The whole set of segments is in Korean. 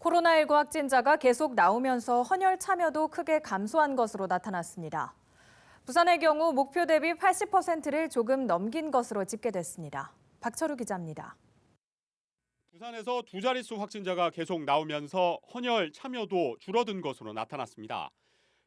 코로나19 확진자가 계속 나오면서 헌혈 참여도 크게 감소한 것으로 나타났습니다. 부산의 경우 목표 대비 80%를 조금 넘긴 것으로 집계됐습니다. 박철우 기자입니다. 부산에서 두 자릿수 확진자가 계속 나오면서 헌혈 참여도 줄어든 것으로 나타났습니다.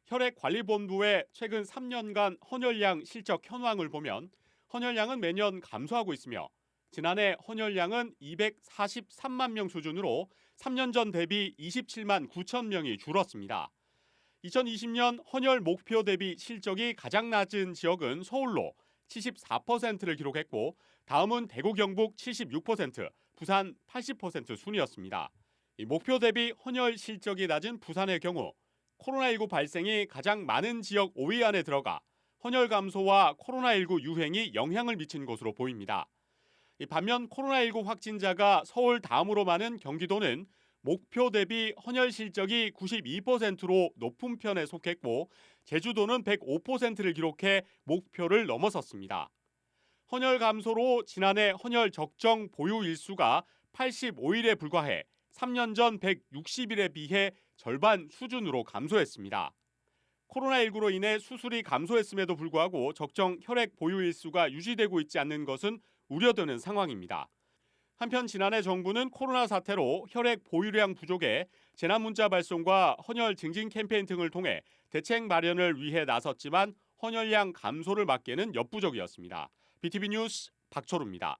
혈액관리본부의 최근 3년간 헌혈량 실적 현황을 보면 헌혈량은 매년 감소하고 있으며 지난해 헌혈량은 243만 명 수준으로 3년 전 대비 27만 9천 명이 줄었습니다. 2020년 헌혈 목표 대비 실적이 가장 낮은 지역은 서울로 74%를 기록했고 다음은 대구 경북 76%, 부산 80% 순이었습니다. 이 목표 대비 헌혈 실적이 낮은 부산의 경우 코로나19 발생이 가장 많은 지역 5위 안에 들어가 헌혈 감소와 코로나19 유행이 영향을 미친 것으로 보입니다. 이 반면 코로나19 확진자가 서울 다음으로 많은 경기도는 목표 대비 헌혈 실적이 92%로 높은 편에 속했고 제주도는 105%를 기록해 목표를 넘어섰습니다. 헌혈 감소로 지난해 헌혈 적정 보유 일수가 85일에 불과해 3년 전 160일에 비해 절반 수준으로 감소했습니다. 코로나19로 인해 수술이 감소했음에도 불구하고 적정 혈액 보유 일수가 유지되고 있지 않는 것은 우려되는 상황입니다. 한편 지난해 정부는 코로나 사태로 혈액 보유량 부족에 재난 문자 발송과 헌혈 증진 캠페인 등을 통해 대책 마련을 위해 나섰지만 헌혈량 감소를 막기에는 역부족이었습니다. BTV 뉴스 박철우입니다.